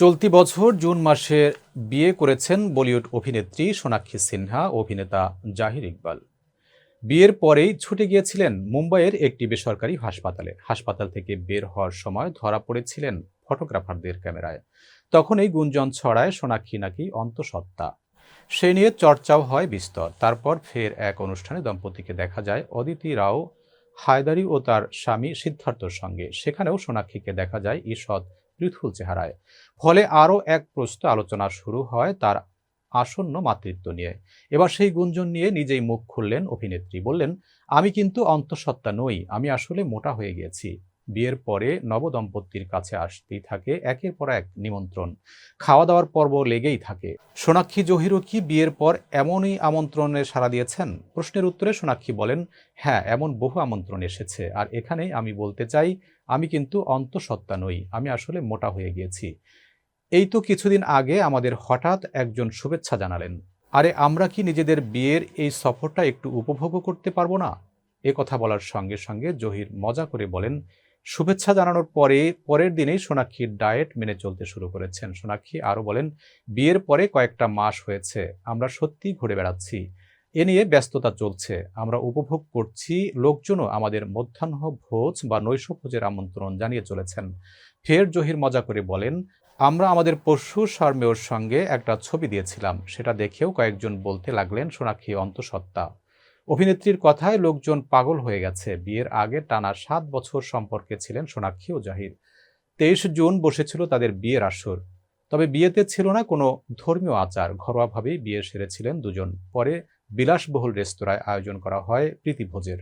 চলতি বছর জুন মাসে বিয়ে করেছেন বলিউড অভিনেত্রী সোনাক্ষী সিনহা অভিনেতা জাহির ইকবাল। বিয়ের পরেই ছুটে গিয়েছিলেন মুম্বাইয়ের একটি বেসরকারি হাসপাতালে। হাসপাতাল থেকে বের হওয়ার সময় ধরা পড়েছিলেন ফটোগ্রাফারদের ক্যামেরায়। তখন এই গুঞ্জন ছড়ায় সোনাক্ষী নাকি অন্তঃসত্ত্বা। সে নিয়ে চর্চাও হয় বিস্তর। তারপর ফের এক অনুষ্ঠানে দম্পতিকে দেখা যায় অদিতি রাও, হায়দারি ও তার স্বামী সিদ্ধার্থর সঙ্গে। সেখানেও সোনাক্ষীকে দেখা যায় ঈষৎ পৃথুল চেহারায়। ফলে আরও এক প্রশ্ন আলোচনা শুরু হয় তার আসন্ন মাতৃত্ব নিয়ে। এবার সেই গুঞ্জন নিয়ে নিজেই মুখ খুললেন অভিনেত্রী। বললেন, আমি কিন্তু অন্তঃসত্ত্বা নই, আমি আসলে মোটা হয়ে গিয়েছি বিয়ের পরে নবদম্পতির কাছে আসতেই থাকে, একের পর এক নিমন্ত্রণ। খাওয়া দাওয়ার পর্ব লেগেই থাকে। সোনাক্ষী জহিরও কি বিয়ের পর এমনই আমন্ত্রণে সাড়া দিয়েছেন? প্রশ্নের উত্তরে সোনাক্ষী বলেন হ্যাঁ এমন বহু আমন্ত্রণ এসেছে। আর এখানেই আমি বলতে চাই, আমি কিন্তু অন্তঃসত্ত্বা নই, আমি আসলে মোটা হয়ে গিয়েছি। এই তো কিছুদিন আগে আমাদের হঠাৎ একজন শুভেচ্ছা জানালেন। আরে, আমরা কি নিজেদের বিয়ের এই সফরটা একটু উপভোগও করতে পারব না? এ কথা বলার সঙ্গে সঙ্গে জহির মজা করে বলেন শুভেচ্ছা জানানোর পরে পরের দিনেই সোনাক্ষীর ডায়েট মেনে চলতে শুরু করেছেন। সোনাক্ষী আরও বলেন, বিয়ের পরে কয়েকটা মাস হয়েছে, আমরা সত্যিই ঘুরে বেড়াচ্ছি। এ নিয়ে ব্যস্ততা চলছে। আমরা উপভোগ করছি, লোকজনও আমাদের মধ্যাহ্ন ভোজ বা নৈশ ভোজের আমন্ত্রণ জানিয়ে চলেছেন। ফের জহির মজা করে বলেন, আমরা আমাদের পশু শর্মেয়র সঙ্গে একটা ছবি দিয়েছিলাম। সেটা দেখেও কয়েকজন বলতে লাগলেন, সোনাক্ষী অন্তঃসত্ত্বা। অভিনেত্রীর কথায় লোকজন পাগল হয়ে গেছে। বিয়ের আগে টানা সাত বছর সম্পর্কে ছিলেন সোনাক্ষী ও জাহির। তেইশ জুন বসেছিল তাদের বিয়ের আসর। তবে বিয়েতে ছিল না কোনো ধর্মীয় আচার, ঘরোয়াভাবেই বিয়ে সেরেছিলেন দুজন। পরে বিলাসবহুল রেস্তোরাঁয় আয়োজন করা হয় প্রীতিভোজের